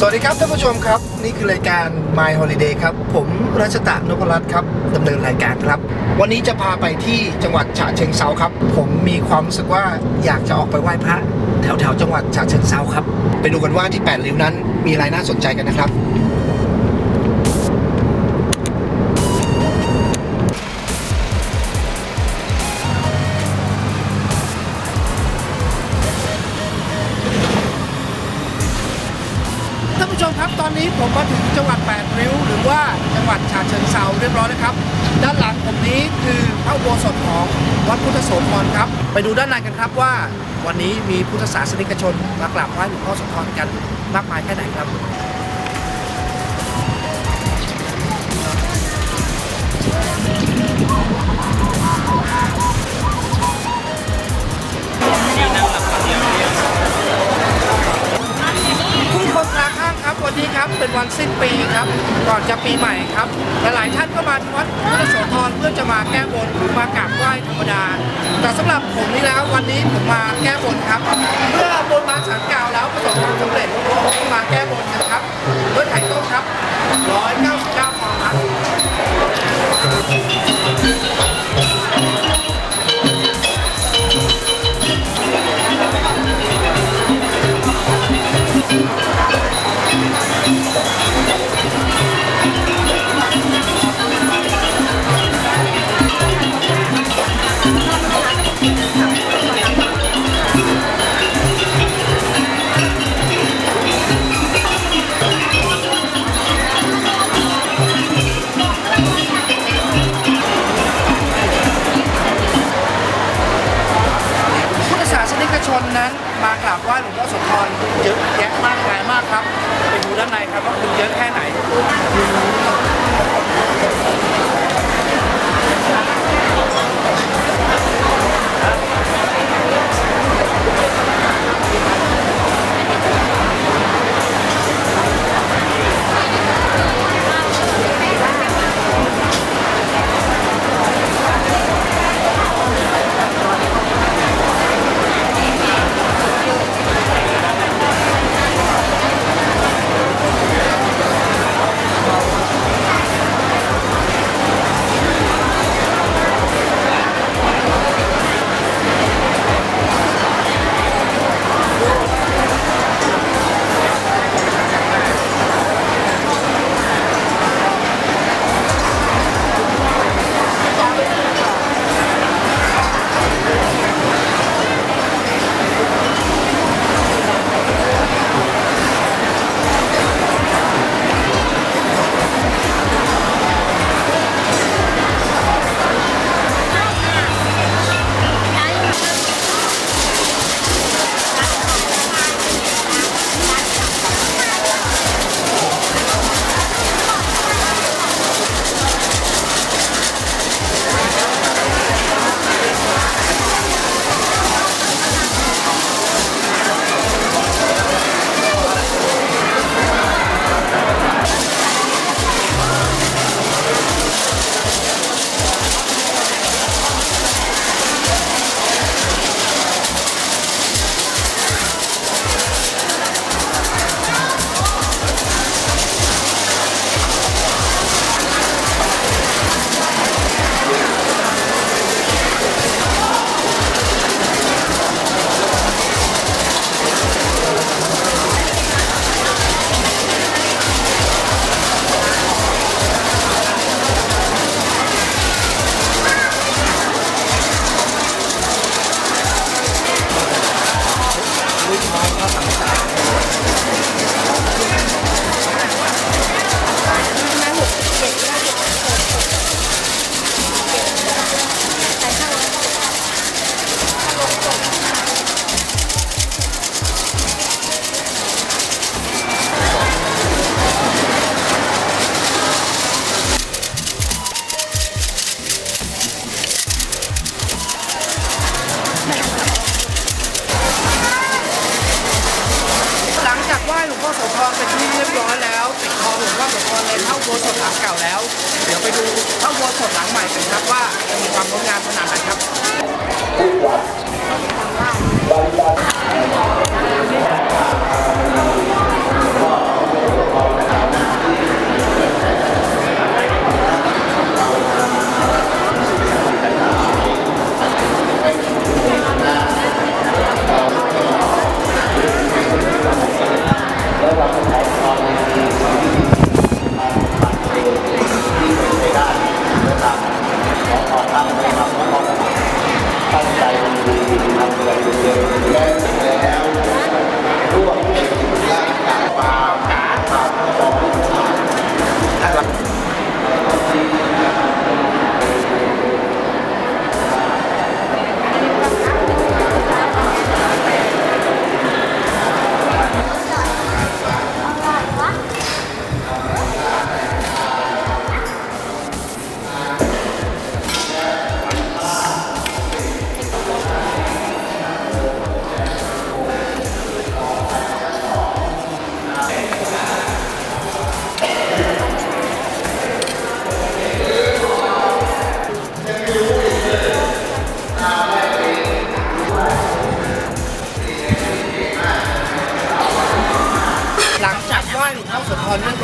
สวัสดีครับท่านผู้ชมครับ นี่คือรายการ My Holiday ครับ ผมรัชตะนพรัตน์ครับดำเนินรายการครับ วันนี้จะพาไปที่จังหวัดฉะเชิงเซาครับ ผมมีความรู้สึกว่าอยากจะออกไปไหว้พระแถวแถวๆจังหวัดฉะเชิงเซาครับ ไปดูกันว่าที่แปดริ้วนั้นมีอะไรน่าสนใจกันนะครับ ผมมาถึงจังหวัดแปดริ้ว หรือว่าจังหวัดฉะเชิงเซาเรียบร้อยแล้วครับ ด้านหลังผมนี้คือพระอุโบสถของวัดพุทธโสธรครับ ไปดูด้านในกันครับว่า วันนี้มีพุทธศาสนิกชนมากราบไหว้หลวงพ่อโสธรกันมากมายแค่ไหนครับผู้ วันสิ้นปีครับ ก่อนจะปีใหม่ครับหลายๆท่านก็มาที่วัดพุทธโสธรเพื่อจะมาแก้บนหรือมากราบไหว้ธรรมดา แต่สำหรับผมนี่แล้ววันนี้ผมมาแก้บนครับ เมื่อบนมาฉันกล่าวแล้วประสบความสำเร็จผมมาแก้บนกันครับด้วยไข่ต้มครับร้อยเก้า จะมีความงดงามขนาดไหนครับ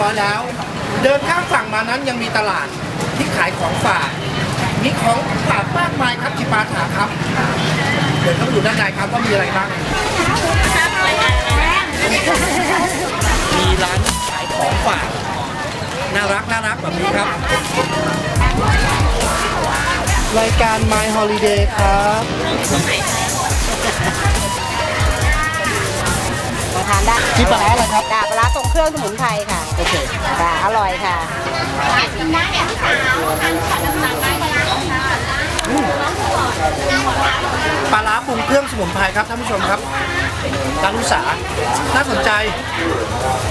อยแล้ว เดินข้ามฝั่งมานั้นยังมีตลาดที่ขายของฝากมีของฝากมากมายครับจิปาถาครับ เดี๋ยวเข้าไปดูด้านในครับว่ามีอะไรบ้าง มีร้านขายของฝากน่ารักน่ารักแบบนี้ครับ รายการ My Holiday ครับาทานได้ที่ปลาร้าอะไรครับ จ้าปลาร้าทรงเครื่องสมุนไพรค่ะโอเคจ้าอร่อยค่ะ ปลาร้าปรุงเครื่องสมุนไพรครับท่านผู้ชมครับร้านอุตสาน่าสนใจ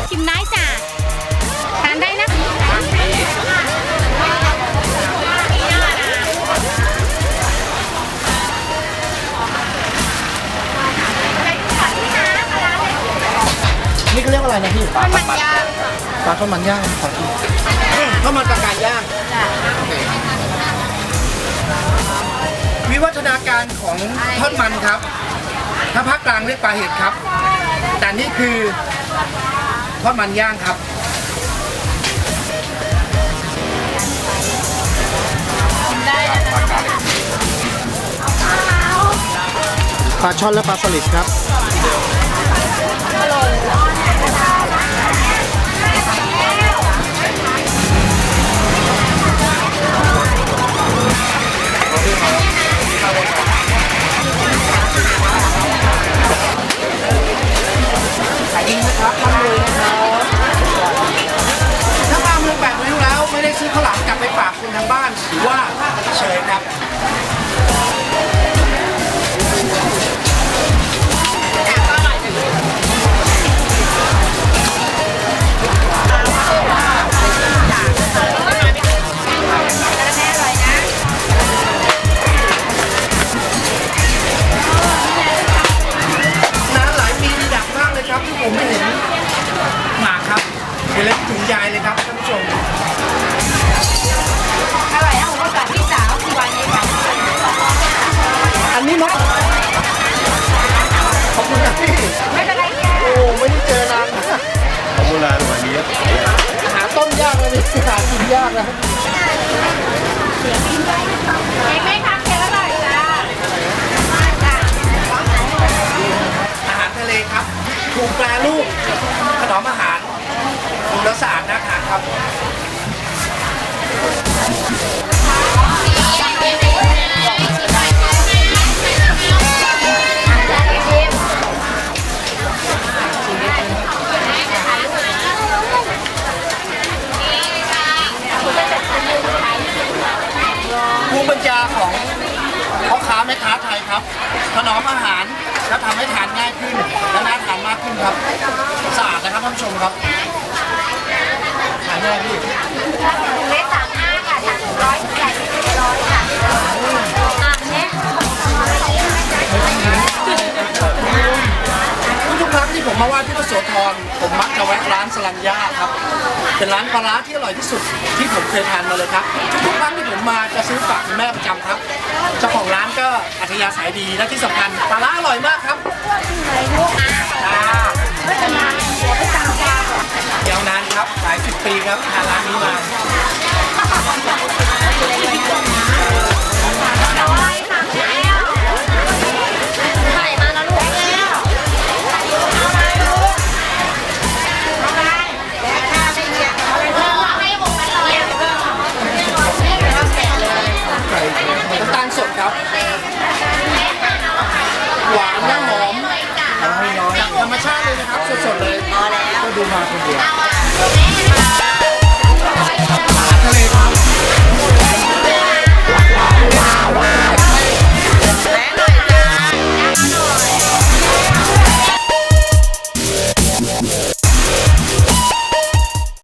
ชิมได้จ้ะทานได้ นะนี่เขาเรียกว่าอะไรนะพี่มันมันยางปลาทอดมันย่างขอกินข้าวมันปลากายย่างวิวัฒนาการของทอดมันครับ ถ้าภาคกลางเรียกปลาเห็ดครับ แต่นี่คือทอดมันย่างครับปลาช่อนและปลาสลิดครับ ยดีนะครับทำเลยนะครับ หากินยากนะเองไหม่ทำเค็มอร่อยจ้าอาหารทะเลครับ ถูกแปรรูปถนอมอาหารดูแลวสะอาดน่าทานครับ ม่ค้าไทยครับถนอมอาหารและทำให้ทานง่ายขึ้น และน่าทานมากขึ้นครับสะอาดนะครับท่านผู้ชมครับทานง่ายพี่ ถุงเล็กสามห้าค่ะถังร้อยใหญ่เป็นร้อยค่ะ ครั้งที่ผมมาไหว้ที่พระโสธรผมมักจะแวะร้านสลัญญาครับ เป็นร้านปลาร้าที่อร่อยที่สุดที่ผมเคยทานมาเลยครับ ทุกครั้งที่ผมมาจะซื้อฝากคุณแม่ประจำครับ เจ้าของร้านก็อัธยาศัยดีและที่สำคัญปลาร้าอร่อยมากครับยาวนานครับหลายสิบปีครับทานร้านนี้มา